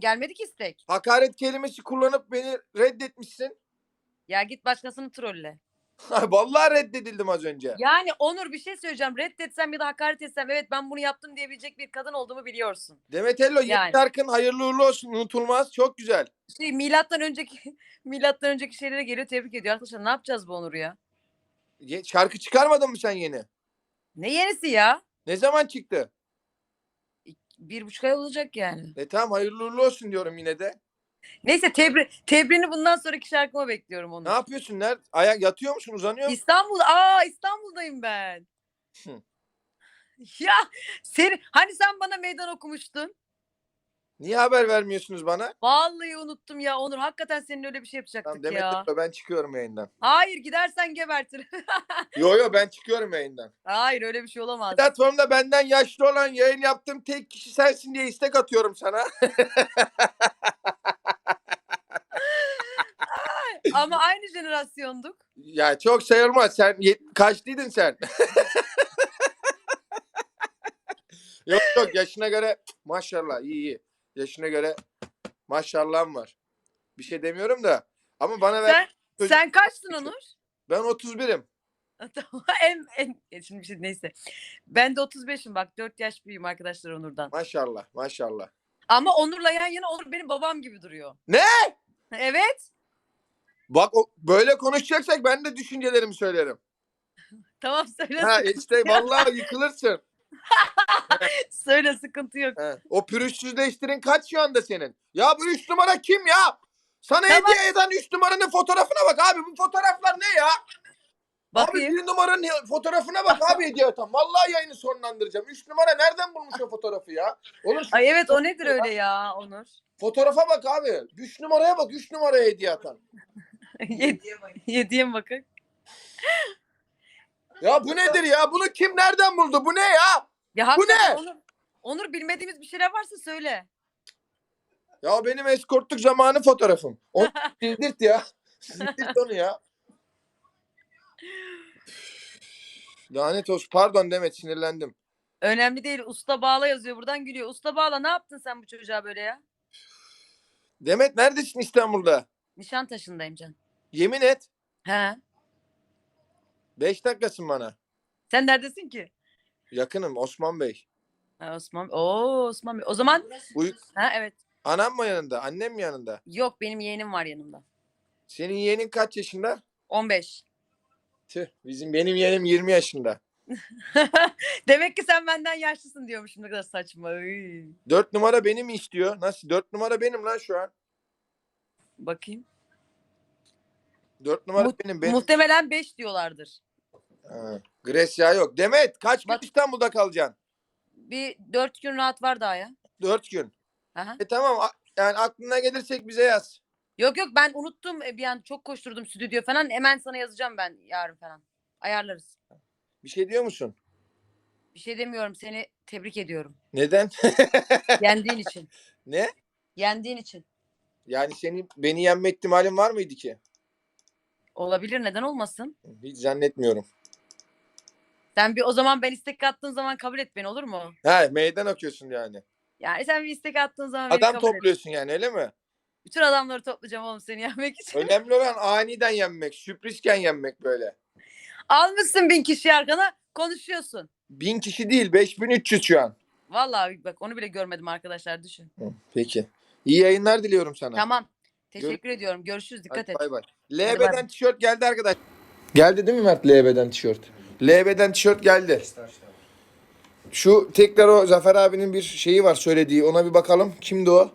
dedim gelmedi ki istek. Hakaret kelimesi kullanıp beni reddetmişsin. Ya git başkasını trolle. Vallahi reddedildim az önce. Yani Onur bir şey söyleyeceğim. Reddetsem ya da hakaret etsem evet ben bunu yaptım diyebilecek bir kadın olduğumu biliyorsun. Demet Ello yeni Yani. şarkın hayırlı uğurlu olsun unutulmaz. Çok güzel. Şey milattan önceki milattan önceki şeylere geliyor tebrik ediyor. Arkadaşlar ne yapacağız bu Onur'u ya? Ye- Şarkı çıkarmadın mı sen yeni? Ne yenisi ya? Ne zaman çıktı? Bir buçuk ay olacak yani. E tamam hayırlı uğurlu olsun diyorum yine de. Neyse tebri tebrini bundan sonraki şarkıma bekliyorum Onur. Ne yapıyorsun? Nerede? Ayak yatıyor musun? Uzanıyor musun? İstanbul. Aa İstanbul'dayım ben. Hı. ya seni hani sen bana meydan okumuştun? Niye haber vermiyorsunuz bana? Vallahi unuttum ya Onur. Hakikaten senin öyle bir şey yapacaktık Tamam Demet ya. Ello ben çıkıyorum yayından. Hayır gidersen gebertir. Yo yo ben çıkıyorum yayından. Hayır öyle bir şey olamaz. Platformda benden yaşlı olan yayın yaptığım tek kişi sensin diye istek atıyorum sana. Ama aynı jenerasyonduk. ya çok sayılmaz. Sen yet- kaçlıydın sen? yok yok yaşına göre maşallah iyi iyi. Yaşına göre maşallahım var. Bir şey demiyorum da. Ama bana ver. Sen çocuk- sen kaçtın Onur? Ben 31'im. Tamam, en, en, e, şimdi bir şey neyse. Ben de 35'im bak 4 yaş büyüğüm arkadaşlar Onur'dan. Maşallah maşallah. Ama Onur'la yan yana Onur benim babam gibi duruyor. Ne? Evet. Bak o, böyle konuşacaksak ben de düşüncelerimi söylerim. Tamam söyle. Ha işte vallahi yıkılırsın. söyle sıkıntı yok. He. O pürüzsüzleştirin kaç şu anda senin? Ya bu üç numara kim ya? Sana Tamam. hediye eden üç numaranın fotoğrafına bak abi. Bu fotoğraflar ne ya? Bakayım. Abi bir numaranın he- fotoğrafına bak abi hediye atan. Vallahi yayını sonlandıracağım. Üç numara nereden bulmuş o fotoğrafı ya? Oğlum şu Ay evet o nedir öyle ya Onur? fotoğrafa bak abi. Üç numaraya bak. Üç numaraya hediye atan. Yed- Yediye bakın? Ya bu nedir ya? Bunu kim nereden buldu? Bu ne ya? Ya Bu hakikaten ne? Onur, Onur bilmediğimiz bir şeyler varsa söyle. Ya benim eskortluk zamanı fotoğrafım. Onu sildirt ya. Sildirt onu ya. Lanet olsun. Pardon Demet sinirlendim. Önemli değil. Usta bağla yazıyor. Buradan gülüyor. Usta bağla ne yaptın sen bu çocuğa böyle ya? Demet neredesin İstanbul'da? Nişantaşı'ndayım can. Yemin et. He. Beş dakikasın bana. Sen neredesin ki? Yakınım Osman Bey. Ha, Osman. Oo Osman Bey. O zaman Uy ha evet. Anam mı yanında? Annem mi yanında? Yok benim yeğenim var yanımda. Senin yeğenin kaç yaşında? 15. Tüh, bizim benim yeğenim 20 yaşında. Demek ki sen benden yaşlısın diyormuşum ne kadar saçma. Iy. 4 numara beni mi istiyor? Nasıl? 4 numara benim lan şu an. Bakayım. 4 numara Mu- benim. benim. Muhtemelen 5 diyorlardır. Ha, yok. Demet kaç gün Bak- İstanbul'da kalacaksın? Bir 4 gün rahat var daha ya. 4 gün. Aha. E tamam a- yani aklına gelirsek bize yaz. Yok yok ben unuttum e, bir an çok koşturdum stüdyo falan. Hemen sana yazacağım ben yarın falan. Ayarlarız. Bir şey diyor musun? Bir şey demiyorum seni tebrik ediyorum. Neden? Yendiğin için. ne? Yendiğin için. Yani senin beni yenme ihtimalin var mıydı ki? Olabilir neden olmasın? Hiç zannetmiyorum. Sen bir o zaman ben istek attığın zaman kabul et beni olur mu? Ha meydan okuyorsun yani. Yani sen bir istek attığın zaman beni Adam kabul et. topluyorsun yani öyle mi? Bütün adamları toplayacağım oğlum seni yenmek için. Önemli olan aniden yenmek, sürprizken yenmek böyle. Almışsın bin kişi arkana konuşuyorsun. Bin kişi değil 5300 şu an. Vallahi bak onu bile görmedim arkadaşlar düşün. Hı, Peki. İyi yayınlar diliyorum sana. Tamam. Teşekkür ediyorum. Görüşürüz. Dikkat Hadi et. Bay bay. bay. LB'den tişört geldi arkadaş. Geldi değil mi Mert LB'den tişört? LB'den tişört geldi. Şu tekrar o Zafer abinin bir şeyi var söylediği ona bir bakalım. Kimdi o?